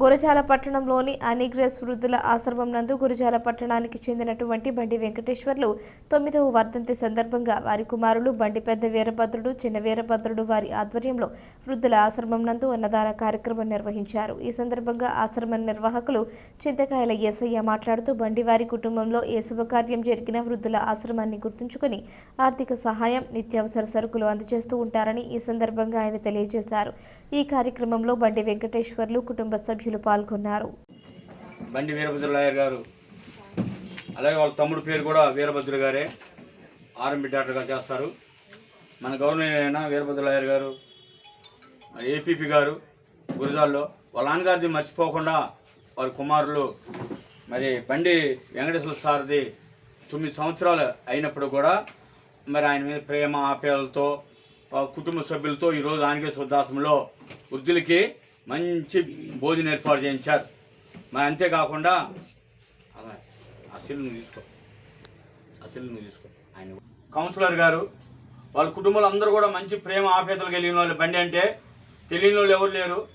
గురజాల పట్టణంలోని అనిగ్రెస్ వృద్ధుల ఆశ్రమం నందు గురజాల పట్టణానికి చెందినటువంటి బండి వెంకటేశ్వర్లు తొమ్మిదవ వర్ధంతి సందర్భంగా వారి కుమారులు బండి పెద్ద వీరభద్రుడు చిన్న వీరభద్రుడు వారి ఆధ్వర్యంలో వృద్ధుల ఆశ్రమం నందు అన్నదాన కార్యక్రమం నిర్వహించారు. ఈ సందర్భంగా ఆశ్రమ నిర్వాహకులు చింతకాయల యేసయ్య మాట్లాడుతూ బండి వారి కుటుంబంలో ఏ శుభకార్యం జరిగిన వృద్ధుల ఆశ్రమాన్ని గుర్తుంచుకొని ఆర్థిక సహాయం నిత్యావసర సరుకులు అందజేస్తూ ఉంటారని ఈ సందర్భంగా ఆయన తెలియజేశారు. ఈ కార్యక్రమంలో బండి వెంకటేశ్వర్లు కుటుంబ సభ్యులు పాల్గొన్నారు. బండి వీరభద్రలాయర్ గారు అలాగే వాళ్ళ తమ్ముడు పేరు కూడా వీరభద్ర గారే ఆర్ఎంపీ డాక్టర్గా చేస్తారు. మన గవర్నర్ అయిన వీరభద్రలాయర్ గారు ఏపీపీ గారు గురజాల్లో వాళ్ళ నాన్నగారిది మర్చిపోకుండా వారి కుమారులు మరి బండి వెంకటేశ్వర సార్ది తొమ్మిది సంవత్సరాలు అయినప్పుడు కూడా మరి ఆయన మీద ప్రేమ ఆప్యాయలతో కుటుంబ సభ్యులతో ఈరోజు ఆంగ్ల దాసంలో వృద్ధులకి మంచి భోజనం ఏర్పాటు చేయించారు. మరి అంతేకాకుండా అలా నువ్వు తీసుకో. అసలు నువ్వు తీసుకో. ఆయన కౌన్సిలర్ గారు వాళ్ళ కుటుంబాలు అందరూ కూడా మంచి ప్రేమ ఆప్యాయతలు కలిగిన వాళ్ళు బండి అంటే తెలియని వాళ్ళు ఎవరు లేరు.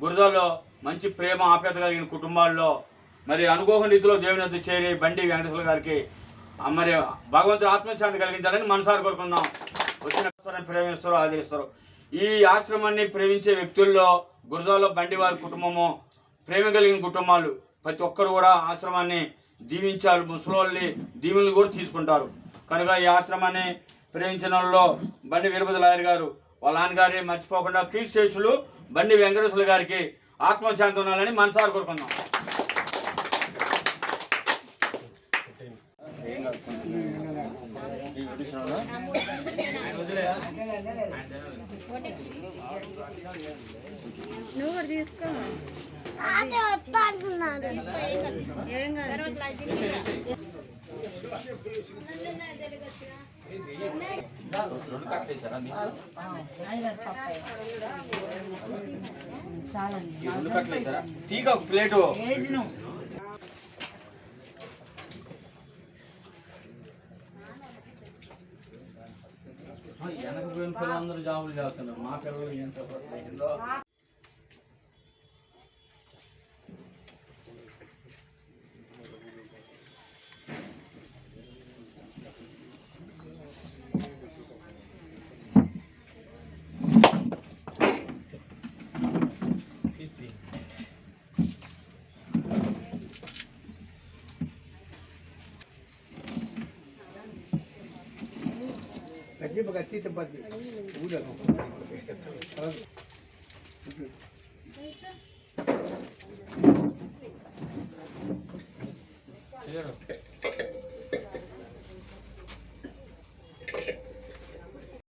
గురజాల్లో మంచి ప్రేమ ఆప్యాయత కలిగిన కుటుంబాల్లో మరి అనుకోని రీతిలో దేవుని చేరి బండి వెంకటేశ్వర గారికి మరి భగవంతుడు ఆత్మశాంతి కలిగించాలని మనసారి కోరుకుందాం. వచ్చిన ప్రేమిస్తారు ఆదరిస్తారు. ఈ ఆశ్రమాన్ని ప్రేమించే వ్యక్తుల్లో గురజాల్లో బండి వారి కుటుంబము ప్రేమ కలిగిన కుటుంబాలు ప్రతి ఒక్కరు కూడా ఆశ్రమాన్ని దీవించాలి ముసలోళ్ళని దీవెనలు కూడా తీసుకుంటారు. కనుక ఈ ఆశ్రమాన్ని ప్రేమించిన వాళ్ళలో బండి వీరభద్రలాయర్ గారు వాళ్ళ నాన్నగారి మర్చిపోకుండా కీర్తిశేషులు బండి వెంకటేశ్వర గారికి ఆత్మశాంతి ఉండాలని మనసారు కోరుకుందాం. నువ్వు కూడా తీసుకో ఏం కాదు తీగ ప్లేటు వెనక పిల్లలందరూ జాబులు చేస్తున్నారు. మా పిల్లలు ఎంత कच्ची बगच्ची तो बच गई